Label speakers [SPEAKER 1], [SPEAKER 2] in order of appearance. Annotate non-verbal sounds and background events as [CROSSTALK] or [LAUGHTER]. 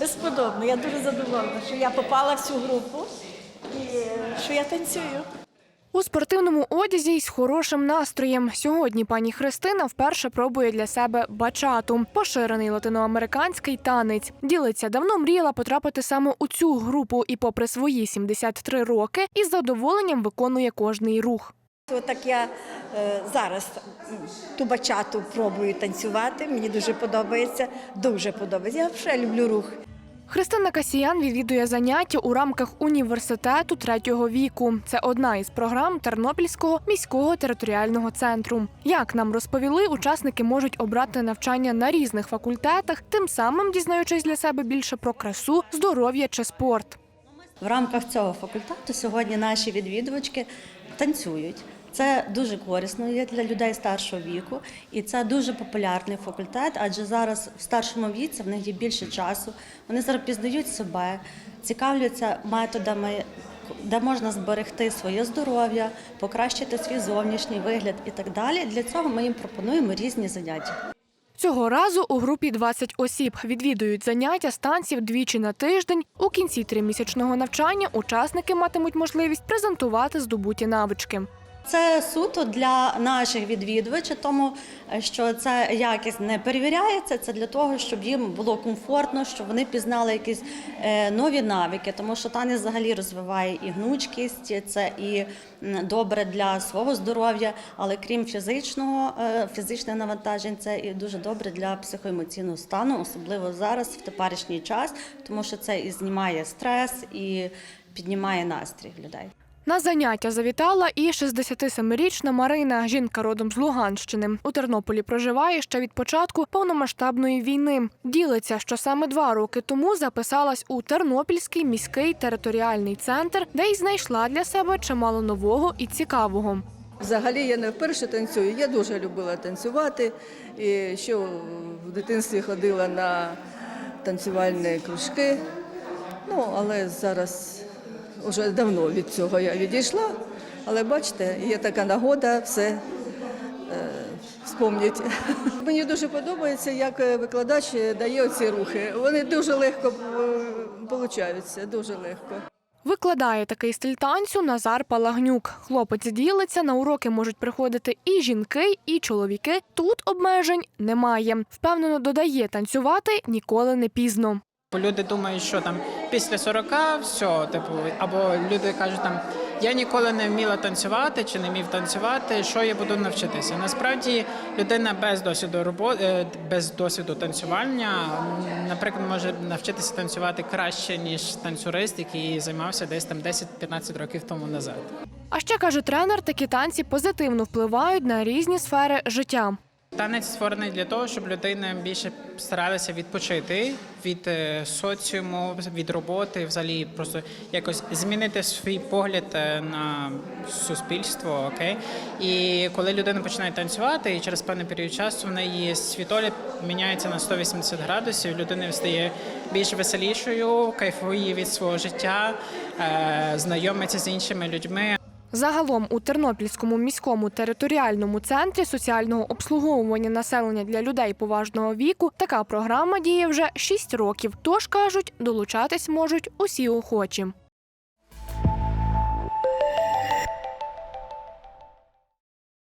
[SPEAKER 1] Безподобно. Я дуже задоволена, що я попала в цю групу і що я танцюю.
[SPEAKER 2] У спортивному одязі й з хорошим настроєм. Сьогодні пані Христина вперше пробує для себе бачату – поширений латиноамериканський танець. Ділиться, давно мріяла потрапити саме у цю групу і, попри свої 73 роки, із задоволенням виконує кожний рух.
[SPEAKER 1] От так я е, зараз ту бачату пробую танцювати. Мені дуже подобається. Дуже подобається. Я взагалі люблю рух.
[SPEAKER 2] Христина Касіян відвідує заняття у рамках університету третього віку. Це одна із програм Тернопільського міського територіального центру. Як нам розповіли, учасники можуть обрати навчання на різних факультетах, тим самим дізнаючись для себе більше про красу, здоров'я чи спорт.
[SPEAKER 3] В рамках цього факультету сьогодні наші відвідувачки танцюють. Це дуже корисно є для людей старшого віку, і це дуже популярний факультет, адже зараз в старшому віці в них є більше часу. Вони зараз пізнають себе, цікавляться методами, де можна зберегти своє здоров'я, покращити свій зовнішній вигляд і так далі. Для цього ми їм пропонуємо різні заняття.
[SPEAKER 2] Цього разу у групі 20 осіб відвідують заняття станців двічі на тиждень. У кінці тримісячного навчання учасники матимуть можливість презентувати здобуті навички.
[SPEAKER 3] Це суто для наших відвідувачів, тому е, що це якість не перевіряється. Це для того, щоб їм було комфортно, щоб вони пізнали якісь е, нові навики, тому що танець взагалі розвиває і гнучкість, це і добре для свого здоров'я, але крім фізичного, е, фізичних навантажень, це і дуже добре для психоемоційного стану, особливо зараз, в теперішній час, тому що це і знімає стрес і піднімає настрій людей.
[SPEAKER 2] На заняття завітала і 67-річна Марина, жінка родом з Луганщини. У Тернополі проживає ще від початку повномасштабної війни. Ділиться, що саме два роки тому записалась у Тернопільський міський територіальний центр, де й знайшла для себе чимало нового і цікавого.
[SPEAKER 4] Взагалі я не вперше танцюю. Я дуже любила танцювати. І ще в дитинстві ходила на танцювальні кружки. Ну, але зараз вже давно від цього я відійшла. Але бачите, є така нагода все е, спомнити. [LAUGHS] Мені дуже подобається, як е, викладач дає оці рухи. Вони дуже легко получаються, дуже легко.
[SPEAKER 2] Викладає такий стиль танцю Назар Палагнюк. Хлопець ділиться, на уроки можуть приходити і жінки, і чоловіки. Тут обмежень немає. Впевнено додає, танцювати ніколи не пізно.
[SPEAKER 5] Бо люди думають, що там після 40 все, типу, або люди кажуть там. Я ніколи не вміла танцювати чи не вмів танцювати. Що я буду навчитися? Насправді людина без досвіду роботи, без досвіду танцювання, наприклад, може навчитися танцювати краще ніж танцюрист, який займався десь там 10-15 років тому назад.
[SPEAKER 2] А ще каже тренер, такі танці позитивно впливають на різні сфери життя.
[SPEAKER 5] Танець створений для того, щоб людина більше старалася відпочити від е, соціуму, від роботи, взагалі просто якось змінити свій погляд е, на суспільство. Окей, і коли людина починає танцювати, і через певний період часу в неї світогляд міняється на 180 градусів. Людина стає більш веселішою, кайфує від свого життя, е, знайомиться з іншими людьми.
[SPEAKER 2] Загалом у Тернопільському міському територіальному центрі соціального обслуговування населення для людей поважного віку така програма діє вже 6 років. Тож кажуть, долучатись можуть усі охочі.